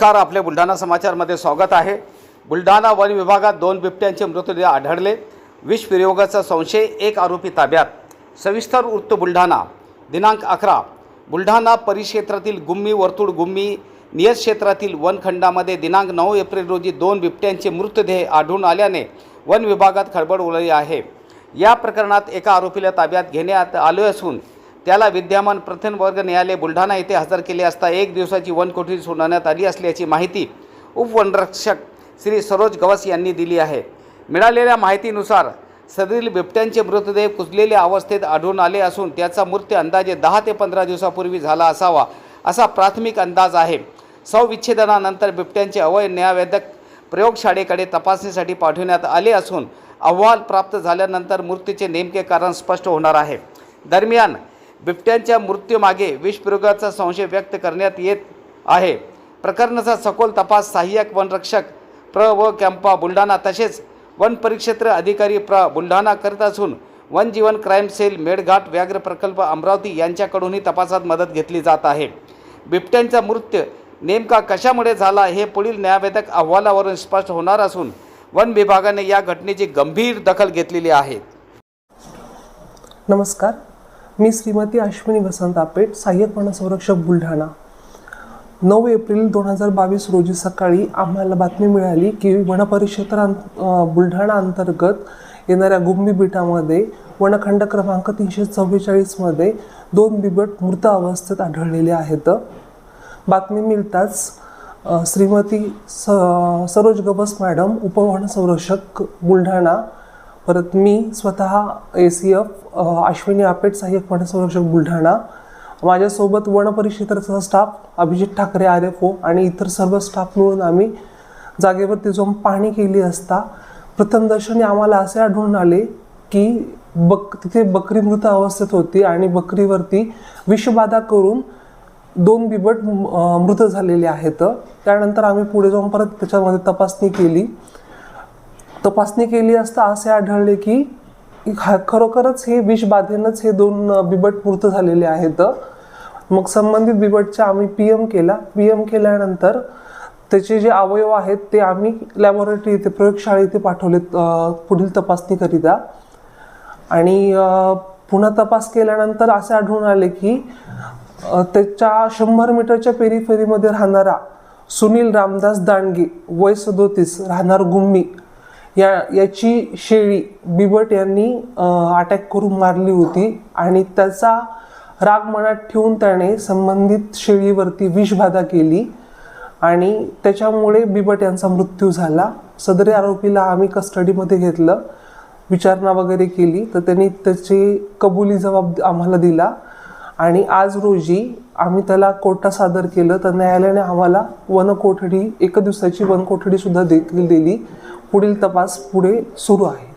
नमस्कार आपल्या बुलढाणा समाचारमध्ये स्वागत आहे. बुलढाणा वन विभागात दोन बिबट्यांचे मृतदेह आढळले. विषप्रयोगाचा संशय एक आरोपी ताब्यात. सविस्तर वृत्त बुलढाणा. दिनांक अकरा. बुलढाणा परिक्षेत्रातील गुम्मी वर्तुळ गुम्मी नियत क्षेत्रातील वनखंडामध्ये दिनांक नऊ एप्रिल रोजी दोन बिबट्यांचे मृतदेह आढळून आल्याने वन विभागात खळबळ उडली आहे. या प्रकरणात एका आरोपीला ताब्यात घेण्यात आले असून त्याला विद्यमान प्रथम वर्ग न्यायालय बुलढाणा येथे हजर केले असता एक दिवसाची वनकोठडी सुनावण्यात आली असल्याची माहिती उपवनरक्षक श्री सरोज गवस यांनी दिली आहे. मिळालेल्या माहितीनुसार सदरील बिबट्यांचे मृतदेह कुजलेल्या अवस्थेत आढळून आले असून त्याचा मृत्यू अंदाजे दहा ते पंधरा दिवसापूर्वी झाला असावा असा प्राथमिक अंदाज आहे. सौविच्छेदनानंतर बिबट्यांचे अवय न्यायवेदक प्रयोगशाळेकडे तपासणीसाठी पाठवण्यात आले असून अहवाल प्राप्त झाल्यानंतर मृत्यूचे नेमके कारण स्पष्ट होणार आहे. दरम्यान बिबट्यांच्या मृत्यूमागे विषप्रयोगाचा संशय व्यक्त करण्यात येत आहे. प्रकरणाचा सखोल तपास सहाय्यक वनरक्षक प्र. व. कॅम्पा बुलढाणा तसेच वन परिक्षेत्र अधिकारी प्र. बुलढाणा करीत असून वनजीवन क्राईम सेल मेळघाट व्याघ्र प्रकल्प अमरावती यांच्याकडूनही तपासात मदत घेतली जात आहे. बिबट्यांचा मृत्यू नेमका कशामुळे झाला हे पुढील न्यायवेदक अहवालावरून स्पष्ट होणार असून वन विभागाने या घटनेची गंभीर दखल घेतलेली आहे. नमस्कार. मी श्रीमती अश्विनी वसंत आपेट सहाय्यक वनसंरक्षक बुलढाणा. नऊ एप्रिल दोन हजार बावीस रोजी सकाळी आम्हाला बातमी मिळाली की वनपरिक्षेत्रा बुलढाणा अंतर्गत येणाऱ्या गुंबी बिटामध्ये वनखंड क्रमांक तीनशे चव्वेचाळीसमध्ये दोन बिबट मृत अवस्थेत आढळलेले आहेत. बातमी मिळताच श्रीमती स सरोज गवस मॅडम उपवन संरक्षक बुलढाणा परत मी स्वतः A C F Ashwini Apet सहाय्यक वन संरक्षक बुलढाणा. माझ्यासोबत one staff Abhijit Thackeray R F O आणि इतर सर्व स्टाफ मिळून आम्ही जागेवरती जाऊन पाहणी केली असता प्रथमदर्शनी आम्हाला असे आढळून आले की बक तिथे बकरी मृत अवस्थेत होती आणि बकरीवरती विषबाधा करून दोन बिबट मृत झालेले आहेत. त्यानंतर आम्ही पुढे जाऊन परत त्याच्यामध्ये तपासणी केली. तपासणी केली असता असे आढळले की खरोखरच हे विषबाधेनंच हे दोन बिबट मृत झालेले आहेत. मग संबंधित बिबटचा आम्ही पी एम केला. पी एम केल्यानंतर त्याचे जे अवयव आहेत ते आम्ही लॅबोरेटरी इथे प्रयोगशाळा इथे पाठवले पुढील तपासणीकरिता. आणि पुन्हा तपास केल्यानंतर असे आढळून आले की त्याच्या शंभर मीटरच्या पेरीफेरीमध्ये राहणारा सुनील रामदास दांडगे वय सदोतीस राहणार गुम्मी या याची शेळी बिबट यांनी अटॅक करून मारली होती आणि त्याचा राग मनात ठेवून त्याने संबंधित शेळीवरती विषबाधा केली आणि त्याच्यामुळे बिबट यांचा मृत्यू झाला. सदरी आरोपीला आम्ही कस्टडीमध्ये घेतलं विचारणा वगैरे केली तर त्यांनी त्याची कबुली जबाब आम्हाला दिला आणि आज रोजी आम्ही त्याला कोर्टात सादर केलं. तर न्यायालयाने आम्हाला वनकोठडी एक दिवसाची वनकोठडीसुद्धा देखील दिली. पुढील तपास पुढे सुरू आहे.